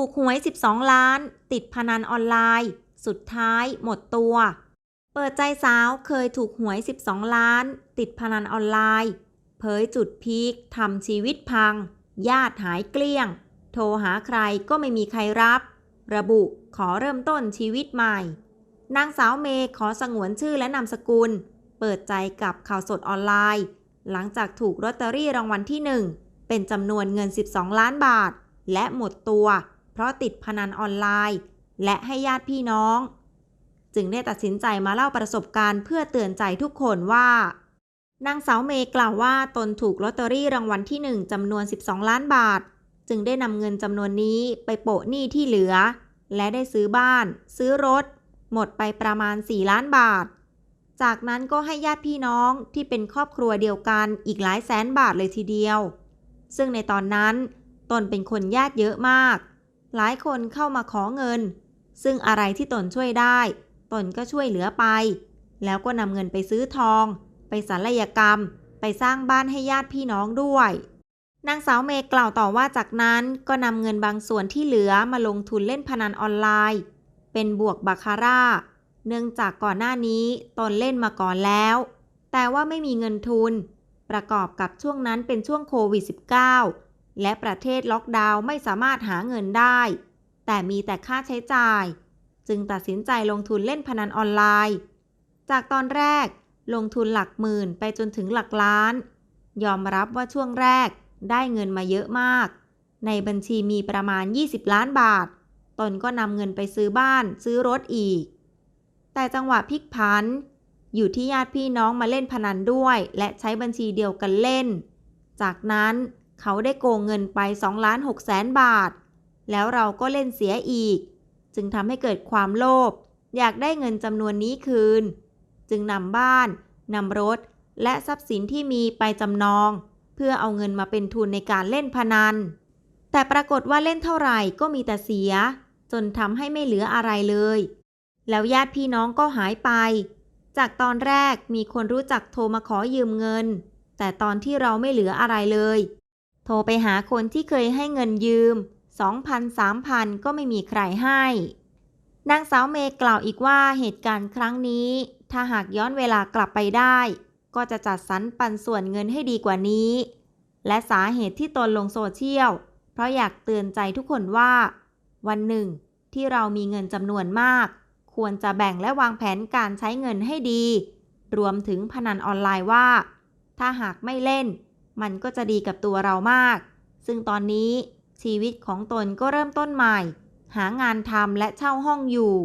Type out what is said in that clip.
ถูกหวย 12 ล้าน ติดพนันออนไลน์ สุดท้ายหมดตัว เปิดใจสาวเคยถูกหวย 12 ล้าน ติดพนันออนไลน์ เผยจุดพีคทำชีวิตพัง ญาติหายเกลี้ยง โทรหาใครก็ไม่มีใครรับ ระบุขอเริ่มต้นชีวิตใหม่ นางสาวเมย์ขอสงวนชื่อและนามสกุล เปิดใจกับข่าวสดออนไลน์ หลังจากถูกลอตเตอรี่รางวัลที่ 1 เป็นจำนวนเงิน 12 ล้านบาท และหมดตัว เพราะติดพนันออนไลน์ และให้ญาติพี่น้อง จึงได้ตัดสินใจมาเล่าประสบการณ์เพื่อเตือนใจทุกคนว่านางสาวเมย์กล่าวว่าตนถูกลอตเตอรี่รางวัลที่ 1จำนวน 12 ล้านบาท จึงได้นำเงินจำนวนนี้ไปโปะหนี้ที่เหลือ และได้ซื้อบ้าน ซื้อรถ หมดไปประมาณ 4 ล้านบาท จากนั้นก็ให้ญาติพี่น้องที่เป็นครอบครัวเดียวกันอีกหลายแสนบาทเลยทีเดียว ซึ่งในตอนนั้น ตนเป็นคนญาติเยอะมาก หลายคนเข้ามาขอเงิน ซึ่งอะไรที่ตนช่วยได้ ตนก็ช่วยเหลือไป แล้วก็นำเงินไปซื้อทอง ไปศัลยกรรม ไปสร้างบ้านให้ญาติพี่น้องด้วย นางสาวเมย์กล่าวต่อว่าจากนั้นก็นำเงินบางส่วนที่เหลือมาลงทุนเล่นพนันออนไลน์ เป็นบวกบาคาร่า เนื่องจากก่อนหน้านี้ตนเล่นมาก่อนแล้ว แต่ว่าไม่มีเงินทุน ประกอบกับช่วงนั้นเป็นช่วงโควิด -19 และประเทศล็อกดาวน์ไม่สามารถหาเงินได้ แต่มีแต่ค่าใช้จ่าย จึงตัดสินใจลงทุนเล่นพนันออนไลน์ จากตอนแรกลงทุนหลักหมื่นไปจนถึงหลักล้าน ยอมรับว่าช่วงแรกได้เงินมาเยอะมาก ในบัญชีมีประมาณ 20 ล้านบาท ตนก็นำเงินไปซื้อบ้านซื้อรถอีก แต่จังหวะพลิกผันอยู่ที่ญาติพี่น้องมาเล่นพนันด้วย และใช้บัญชีเดียวกันเล่น จากนั้น เขาได้โกงเงินไป2ล้าน6แสนบาท แล้วเราก็เล่นเสียอีก จึงทำให้เกิดความโลภอยากได้เงินจำนวนนี้คืน จึงนำบ้านนำรถ และทรัพย์สินที่มีไปจำนอง เพื่อเอาเงินมาเป็นทุนในการเล่นพนัน แต่ปรากฏว่าเล่นเท่าไหร่ก็มีแต่เสีย จนทำให้ไม่เหลืออะไรเลย แล้วญาติพี่น้องก็หายไป จากตอนแรกมีคนรู้จักโทรมาขอยืมเงิน แต่ตอนที่เราไม่เหลืออะไรเลย โทรไปหาคนที่เคยให้เงินยืม 2,000 3,000 ก็ไม่มีใครให้ นางสาวเมย์กล่าวอีกว่าเหตุการณ์ครั้งนี้ ถ้าหากย้อนเวลากลับไปได้ ก็จะจัดสรรปันส่วนเงินให้ดีกว่านี้ และสาเหตุที่ตนลงโซเชียล เพราะอยากเตือนใจทุกคนว่า วันหนึ่ง ที่เรามีเงินจำนวนมาก ควรจะแบ่งและวางแผนการใช้เงินให้ดี รวมถึงพนันออนไลน์ว่า ถ้าหากไม่เล่น มันก็จะดีกับตัวเรามาก ซึ่งตอนนี้ชีวิตของตนก็เริ่มต้นใหม่ หางานทำและเช่าห้องอยู่